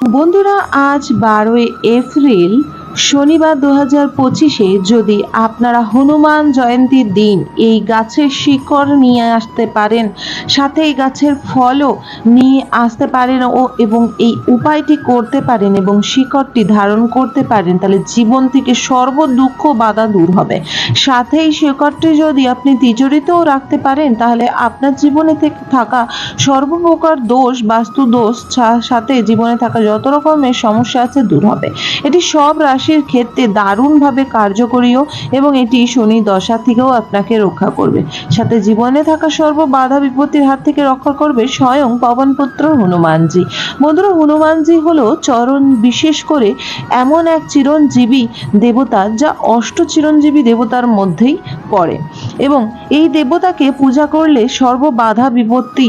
বন্ধুরা আজ বারোই এপ্রিল শনিবার দু হাজার পঁচিশে যদি আপনারা হনুমান জয়ন্তীর দিন এই গাছের শিকড় নিয়ে আসতে পারেন, সাথে এই গাছের ফলও নিয়ে আসতে পারেন ও এবং এই উপায়টি করতে পারেন এবং শিকড়টি ধারণ করতে পারেন, তাহলে জীবন থেকে সর্ব দুঃখ বাধা দূর হবে। সাথে এই শিকড়টি যদি আপনি তিজোরিতেও রাখতে পারেন, তাহলে আপনার জীবনে থেকে থাকা সর্বপ্রকার দোষ বাস্তু দোষ সাথে জীবনে থাকা যত রকমের সমস্যা আছে দূর হবে। এটি সব রাশির ক্ষেত্রে দারুণভাবে কার্যকরীয় এবং এটি শনি দশা থেকেও আপনাকে রক্ষা করবে। সাথে জীবনে থাকা সর্ব বাধা বিপত্তির হাত থেকে রক্ষা করবে স্বয়ং পবনপুত্র হনুমানজি। বন্ধুরা, হনুমানজি হলো চরণ বিশেষ করে এমন এক চিরঞ্জীবী দেবতা যা অষ্ট চিরঞ্জীবী দেবতার মধ্যেই পড়ে এবং এই দেবতাকে পূজা করলে সর্ব বাধা বিপত্তি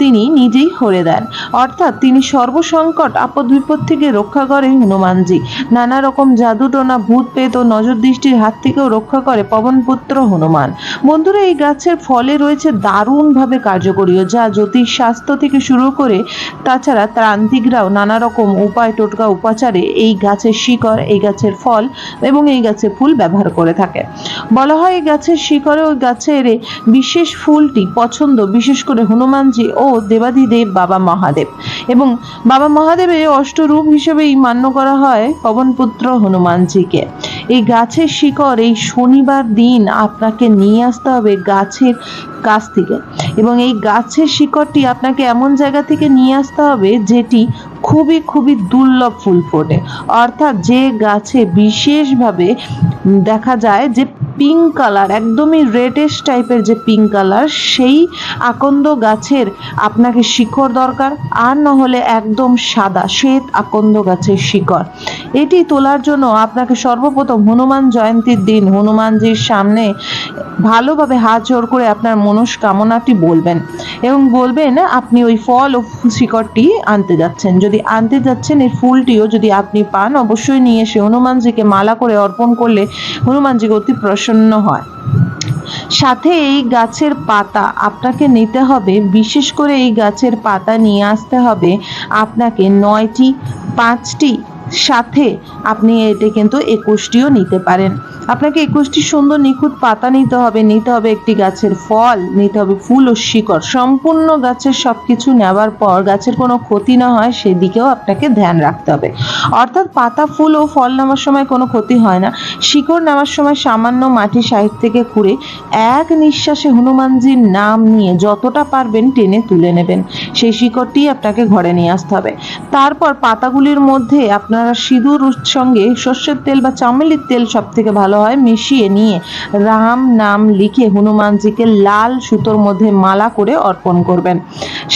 তিনি নিজেই হরে দেন। অর্থাৎ তিনি সর্বসংকট, আপদ বিপদ থেকে রক্ষা করে হনুমানজি। নানা রকম জাদুটোনা ভূত পেত নজর দৃষ্টির হাত থেকেও রক্ষা করে পবনপুত্র হনুমান। বন্ধুরা, এই গাছের ফলে রয়েছে দারুণভাবে কার্যকরীয় যা জ্যোতিষ শাস্ত্র থেকে শুরু করে তাছাড়া তান্ত্রিকরাও নানা রকম উপায় টোটকা উপাচারে এই গাছের শিকড়, এই গাছের ফল এবং এই গাছের ফুল ব্যবহার করে থাকে। বলা হয় এই গাছের শিকড়ে ওই গাছের বিশেষ ফুলটি পছন্দ, বিশেষ করে হনুমানজি ও দেবাদিদেব বাবা মহাদেব। এবং বাবা মহাদেবের অষ্টরূপ হিসেবেই মান্য করা হয় পবনপুত্র হনুমানজিকে। এই গাছের শিকড় এই শনিবার দিন আপনাকে নিয়ে আসতে হবে গাছের কাছ থেকে। এবং এই গাছের শিকড়টি আপনাকে এমন জায়গা থেকে নিয়ে আসতে হবে যেটি খুবই খুবই দুর্লভ ফুল ফোটে। অর্থাৎ যে গাছে বিশেষভাবে দেখা যায় যে পিঙ্ক কালার একদমই রেডিশ টাইপের যে পিঙ্ক কালার সেই আকন্দ গাছের আপনাকে শিকড় দরকার, আর না হলে একদম সাদা শ্বেত আকন্দ গাছের শিকড় এটি তোলার জন্য আপনাকে সর্বপ্রথম হনুমান জয়ন্তীর দিন হনুমানজির সামনে ভালোভাবে হাত জোড় করে আপনার মনস্কামনাটি বলবেন এবং বলবেন, আপনি ওই ফল ও শিকড়টি আনতে যাচ্ছেন। যদি আনতে যাচ্ছেন, এই ফুলটিও যদি আপনি পান, অবশ্যই নিয়ে এসে হনুমানজিকে মালা করে অর্পণ করলে হনুমানজিকে অতি প্রসন্ন হয়। সাথে এই গাছের পাতা আপনাকে নিতে হবে। বিশেষ করে এই গাছের পাতা নিয়ে আসতে হবে আপনাকে নয়টি, পাঁচটি সাথে আপনি এতে কিন্তু একুশটিও নিতে পারেন। আপনাকে একুশটি সুন্দর নিখুঁত পাতা নিতে হবে নিতে হবে একটি গাছের ফল, নিতে হবে ফুল ও শিকড়। সম্পূর্ণ গাছের সব কিছু নেওয়ার পর গাছের কোনো ক্ষতি না হয়, সেদিকেও আপনাকে ধ্যান রাখতে হবে। অর্থাৎ পাতা, ফুল ও ফল নেওয়ার সময় কোনো ক্ষতি হয় না। শিকড় নেওয়ার সময় সামান্য মাটি সাইড থেকে খুঁড়ে এক নিঃশ্বাসে হনুমানজির নাম নিয়ে যতটা পারবেন টেনে তুলে নেবেন। সেই শিকড়টি আপনাকে ঘরে নিয়ে আসতে হবে। তারপর পাতাগুলির মধ্যে আপনারা সিঁদুর সঙ্গে সর্ষের তেল বা চামেলির তেল সব থেকে ভালো হয় মিশিয়ে নিয়ে রাম নাম লিখে হনুমানজিকে লাল সুতোর মধ্যে মালা করে অর্পণ করবেন।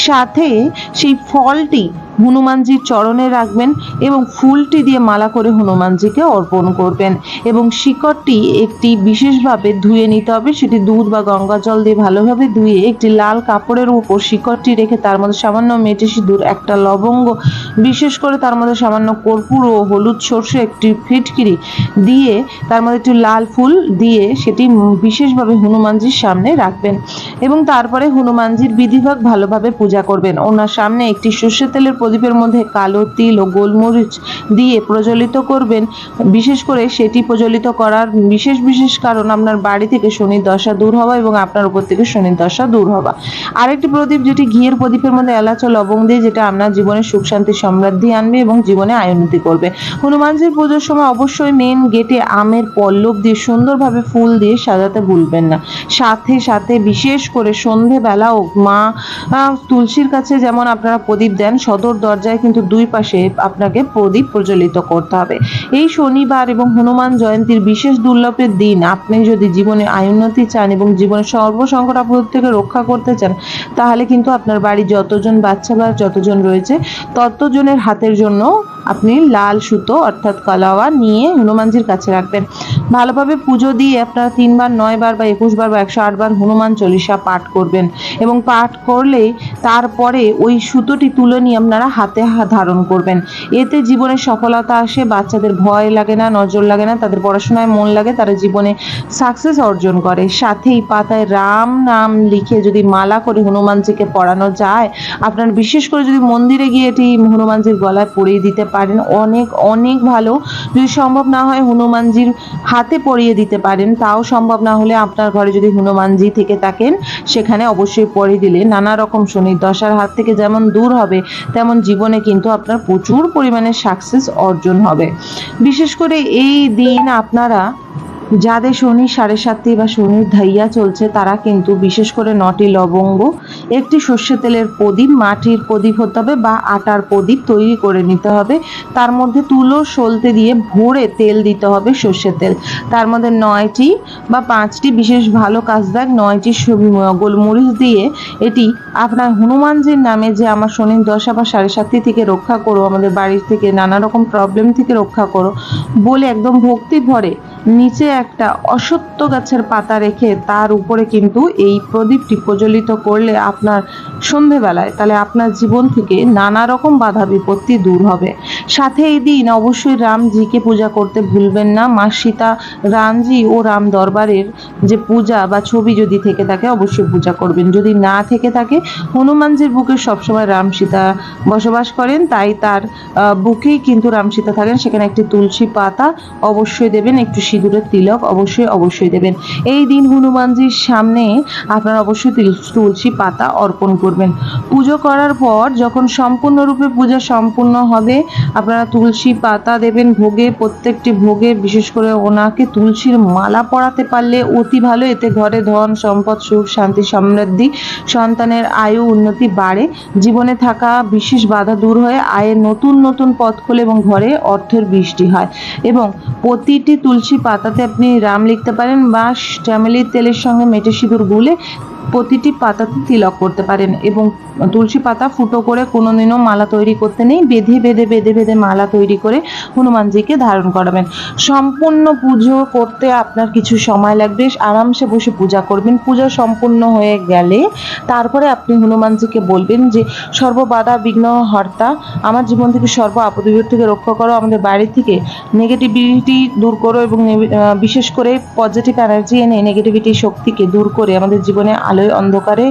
সাথে সেই ফলটি হনুমানজির চরণে রাখবেন এবং ফুলটি দিয়ে মালা করে হনুমানজিকে অর্পণ করবেন এবং শিকড়টি একটি বিশেষভাবে ধুয়ে নিতে হবে। সেটি দুধ বা গঙ্গা জল দিয়ে ভালোভাবে ধুয়ে একটি লাল কাপড়ের উপর শিকড়টি রেখে তার মধ্যে সামান্য মেটে সিঁদুর একটা লবঙ্গ, বিশেষ করে তার মধ্যে সামান্য কর্পূর ও হলুদ সর্ষে একটি ফিটকিরি দিয়ে তার মধ্যে একটু লাল ফুল দিয়ে সেটি বিশেষভাবে হনুমানজির সামনে রাখবেন এবং তারপরে হনুমানজির বিধিভাগ ভালোভাবে পূজা করবেন। ওনার সামনে একটি সর্ষে তেলের প্রদীপের মধ্যে কালো তিল ও গোলমরিচ দিয়ে প্রজ্বলিত করবেন। বিশেষ করে সেটি প্রজ্বলিত করার বিশেষ বিশেষ কারণ আপনার বাড়ি থেকে শনির দশা দূর হওয়া এবং আপনার উপর থেকে শনির দশা দূর হওয়া। আরেকটি প্রদীপ যেটি ঘিয়ের প্রদীপের মধ্যে এলাচ লবঙ্গ দিয়ে যেটা আপনার জীবনে সুখ, শান্তি, সমৃদ্ধি আনবে এবং জীবনে আয়োন্নতি করবে। হনুমানজির পুজোর সময় অবশ্যই মেন গেটে আমের পল্লব দিয়ে সুন্দরভাবে ফুল দিয়ে সাজাতে ভুলবেন না। সাথে সাথে বিশেষ করে সন্ধেবেলাও মা তুলসীর কাছে যেমন আপনারা প্রদীপ দেন, সদর দরজায় কিন্তু দুই পাশে আপনাকে প্রদীপ প্রজ্বলিত করতে হবে। এই শনিবার এবং হনুমান জয়ন্তীর বিশেষ দুর্লভের দিন আপনি যদি জীবনে আয়োন্নতি চান এবং জীবনে সর্বসংকট আপদ থেকে রক্ষা করতে চান, তাহলে কিন্তু আপনার বাড়ি যতজন বাচ্চা বা যতজন রয়েছে, ততজনের হাতের জন্য আপনি লাল সুতো অর্থাৎ কলাওয়া নিয়ে হনুমানজির কাছে রাখবেন। ভালোভাবে পুজো দিয়ে আপনারা তিনবার নয় বার বা একুশ বার বা একশো আটবার হনুমান চল্লিশা পাঠ করবেন এবং পাঠ করলে তারপরে ওই সুতোটি তুলে নিয়ে আপনারা হাতে ধারণ করবেন। এতে জীবনে সফলতা আসে, বাচ্চাদের ভয় লাগে না, নজর লাগে না, তাদের পড়াশোনায় মন লাগে, তারা জীবনে সাকসেস অর্জন করে। সাথেই পাতায় রাম নাম লিখে যদি মালা করে হনুমানজিকে পড়ানো যায়, আপনার বিশেষ করে যদি মন্দিরে গিয়ে এটি হনুমানজির গলায় পরিয়ে দিতে পারেন, অনেক অনেক ভালো। যদি সম্ভব না হয় হনুমানজির হাতে পরিয়ে দিতে পারেন, তাও সম্ভব না হলে আপনার ঘরে যদি হনুমানজি থেকে থাকেন, সেখানে অবশ্যই পরিয়ে দিলে নানা রকম শনির দশার হাত থেকে যেমন দূর হবে, তেমন জীবনে কিন্তু আপনার প্রচুর পরিমাণে সাকসেস অর্জন হবে। বিশেষ করে এই দিন আপনারা যাদের শনি সাড়ে সাতটি বা শনির ধাইয়া চলছে, তারা কিন্তু বিশেষ করে নটি লবঙ্গ, একটি সর্ষে তেলের প্রদীপ, মাটির প্রদীপ হতে হবে বা আটার প্রদীপ তৈরি করে নিতে হবে। তার মধ্যে তুলো, সলতে দিয়ে ভরে তেল দিতে হবে সর্ষের তেল। তার মধ্যে নয়টি বা পাঁচটি বিশেষ ভালো কাজ দেয় নয়টি গোলমরিচ দিয়ে এটি আপনার হনুমানজির নামে যে আমার শনির দশা বা সাড়ে সাতটি থেকে রক্ষা করো, আমাদের বাড়ির থেকে নানা রকম প্রবলেম থেকে রক্ষা করো, বলে একদম ভক্তি ভরে নিচে একটা অসত্য গাছের পাতা রেখে তার উপরে কিন্তু এই প্রদীপটি প্রজ্বলিত করলে আপনার সন্ধেবেলায় তাহলে আপনার জীবন থেকে নানা রকম বাধা বিপত্তি দূর হবে। সাথে এই দিন অবশ্যই রামজিকে পূজা করতে ভুলবেন না। মা সীতা, রামজি ও রাম দরবারের যে পূজা বা ছবি যদি থেকে থাকে অবশ্যই পূজা করবেন। যদি না থেকে থাকে হনুমানজির বুকে সবসময় রাম সীতা বসবাস করেন, তাই তার বুকেই কিন্তু রাম সীতা থাকেন। সেখানে একটি তুলসী পাতা অবশ্যই দেবেন, একটু সিঁদুরের তিলক অবশ্যই অবশ্যই দেবেন। এই দিন হনুমানজির সামনে আপনারা অবশ্যই তিল- তুলসী পাতা অর্পণ করবেন। পুজো করার পর যখন সম্পূর্ণরূপে পূজা সম্পূর্ণ হবে, আপনারা তুলসী পাতা দেবেন ভোগে, প্রত্যেকটি ভোগে, বিশেষ করে ওনাকে তুলসীর মালা পরাতে পারলে অতি ভালো, এতে ঘরে ধন, সম্পদ, সুখ, শান্তি, সমৃদ্ধি, সন্তানের আয়ু, উন্নতি বাড়ে। জীবনে থাকা বিশেষ বাধা দূর হয়ে, আয়ের নতুন নতুন পথ খোলে এবং ঘরে অর্থের বৃষ্টি হয়। এবং প্রতিটি তুলসী পাতাতে আপনি রাম লিখতে পারেন বা চ্যামেলির তেলের সঙ্গে মেটে সিঁদুর গুলে প্রতিটি পাতাতে তিলক করতে পারেন এবং তুলসী পাতা ফুটো করে কোনোদিনও মালা তৈরি করতে নেই, বেঁধে বেঁধে বেঁধে বেঁধে মালা তৈরি করে হনুমানজিকে ধারণ করাবেন। সম্পূর্ণ পুজো করতে আপনার কিছু সময় লাগবে, আরামসে বসে পূজা করবেন। পূজা সম্পূর্ণ হয়ে গেলে তারপরে আপনি হনুমানজিকে বলবেন যে, সর্ববাধা বিঘ্ন হর্তা, আমার জীবন থেকে সর্ব আপদ থেকে রক্ষা করো, আমাদের বাড়ি থেকে নেগেটিভিটি দূর করো এবং বিশেষ করে পজিটিভ এনার্জি এনে নেগেটিভিটি শক্তিকে দূর করে আমাদের জীবনে আলোয় অন্ধকারে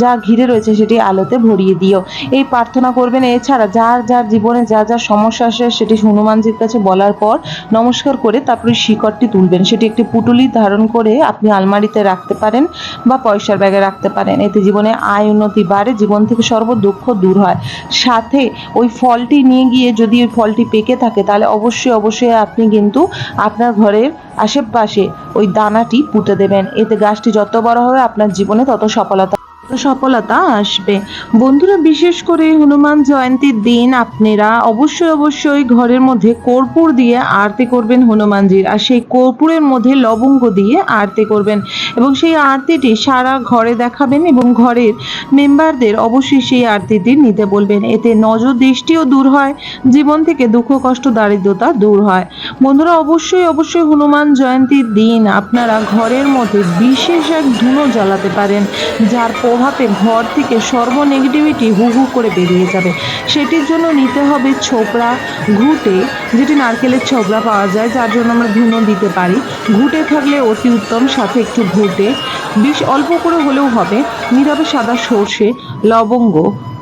যা ঘিরে রয়েছে সেটি আলোতে ভরিয়ে দিও। এই প্রার্থনা করবেন এছাড়া যার যার জীবনে যা যা সমস্যা আসে সেটি হনুমানজির কাছে বলার পর নমস্কার করে তারপরে শিকড়টি তুলবেন। সেটি একটি পুটুলি ধারণ করে আপনি আলমারিতে রাখতে পারেন বা পয়সার ব্যাগে রাখতে পারেন। এতে জীবনে আয় উন্নতি বাড়ে, জীবন থেকে সর্ব দুঃখ দূর হয়। সাথে ওই ফলটি নিয়ে গিয়ে যদি ওই ফলটি পেকে থাকে তাহলে অবশ্যই অবশ্যই আপনি কিন্তু আপনার ঘরের আশেপাশে ওই দানাটি পুঁতে দেবেন। এতে গাছটি যত বড় হবে আপনার জীবনে তত সফলতা সফলতা আসবে। বন্ধুরা, বিশেষ করে হনুমান জয়ন্তীর দিন আপনারা অবশ্যই অবশ্যই ঘরের মধ্যে কর্পূর দিয়ে আরতি করবেন হনুমানজির। আর সেই কর্পূরের মধ্যে লবঙ্গ দিয়ে আরতি করবেন। এবং সেই আরতিটি সারা ঘরে দেখাবেন এবং ঘরের মেম্বারদের অবশ্যই সেই আরতিটি নিতে বলবেন। এতে নজর দৃষ্টিও দূর হয়, জীবন থেকে দুঃখ, কষ্ট, দারিদ্রতা দূর হয়। বন্ধুরা, অবশ্যই অবশ্যই হনুমান জয়ন্তীর দিন আপনারা ঘরের মধ্যে বিশেষ এক ধুনো জ্বালাতে পারেন, যার প্রভাবে ঘর থেকে সর্ব নেগেটিভিটি হু হু করে বেরিয়ে যাবে। সেটির জন্য নিতে হবে ছোবড়া ঘুটে, যেটি নারকেলের ছোবড়া পাওয়া যায়, যার জন্য আমরা ধুনো দিতে পারি। ঘুটে থাকলে অতি উত্তম, সাথে একটু ঘুটে। বিষ অল্প করে হলেও হবে। নিতে হবে সাদা সর্ষে, লবঙ্গ,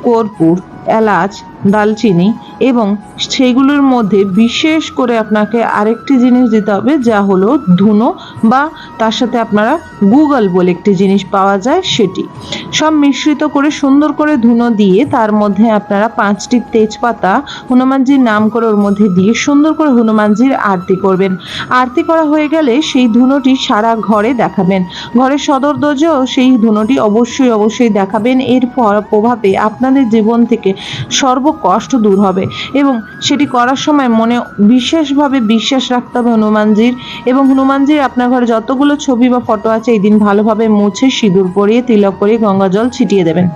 কর্পূর, এলাচ, দালচিনি এবং সেইগুলোর মধ্যে বিশেষ করে আপনাকে আরেকটি জিনিস দিতে হবে, যা হলো ধুনো বা তার সাথে আপনারা গুগল বলে একটি জিনিস পাওয়া যায়, সেটি। সব মিশ্রিত করে সুন্দর করে ধুনো দিয়ে তার মধ্যে আপনারা পাঁচটি তেজপাতা হনুমানজির নাম করে ওর মধ্যে দিয়ে সুন্দর করে হনুমানজির আরতি করবেন। আরতি করা হয়ে গেলে সেই ধুনোটি সারা ঘরে দেখাবেন। ঘরের সদর দরজাও সেই ধুনোটি অবশ্যই অবশ্যই দেখাবেন। এর প্রভাবে আপনাদের জীবন থেকে সর্ব কষ্ট দূর হবে এবং সেটি করার সময় মনে বিশেষভাবে বিশ্বাস রাখতে হবে হনুমানজির এবং হনুমানজির আপনার ঘরে যতগুলো ছবি বা ফটো আছে এই দিন ভালোভাবে মুছে সিঁদুর পরিয়ে, তিলক করে গঙ্গা জল ছিটিয়ে দেবেন।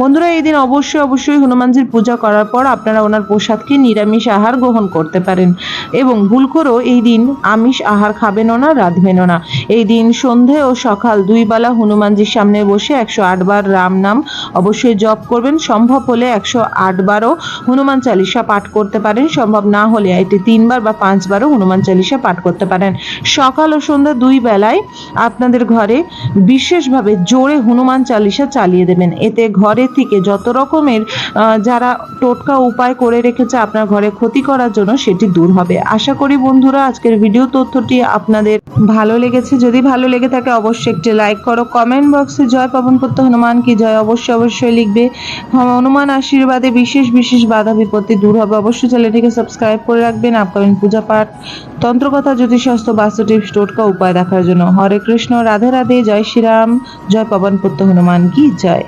বন্ধুরা, এই দিন অবশ্যই অবশ্যই হনুমানজির পূজা করার পর আপনারা ওনার প্রসাদকে নিরামিষ আহার গ্রহণ করতে পারেন। এবং ভুল করেও এই দিন আমিষ আহার খাবেনও না, রাঁধবেনও না। এই দিন সন্ধে ও সকাল দুই বেলা হনুমানজির সামনে বসে একশো বার রাম নাম অবশ্যই জপ করবেন। সম্ভব হলে একশো বারও হনুমান চালিসা পাঠ করতে পারেন। সম্ভব না হলে এটি তিনবার বা পাঁচবারও হনুমান চালিসা পাঠ করতে পারেন। সকাল ও সন্ধ্যা দুই বেলায় আপনাদের ঘরে বিশেষভাবে জোরে হনুমান চালিসা চালিয়ে দেবেন। এতে ঘরে থেকে যত রকমের যারা টোটকা উপায় করে রেখেছে আপনার ঘরে ক্ষতি করার জন্য সেটি দূর হবে। আশা করি বন্ধুরা, আজকের ভিডিও তথ্যটি আপনাদের ভালো লেগেছে। যদি ভালো লেগে থাকে, অবশ্যই একটি লাইক করো। কমেন্ট বক্সে জয় পবন পুত্র হনুমান কি জয় অবশ্যই অবশ্যই লিখবে। হনুমান আশীর্বাদে বিশেষ বিশেষ বাধা বিপত্তি দূর হবে। অবশ্যই চ্যানেলটিকে সাবস্ক্রাইব করে রাখবেন। আপকামিং পূজা পাঠ, তন্ত্রকথা জ্যোতিষাস্ত্র বাস্তু টিপস, টোটকা উপায় দেখার জন্য। হরে কৃষ্ণ, রাধে রাধে। জয় শ্রীরাম। জয় পবন পুত্র হনুমান কি জয়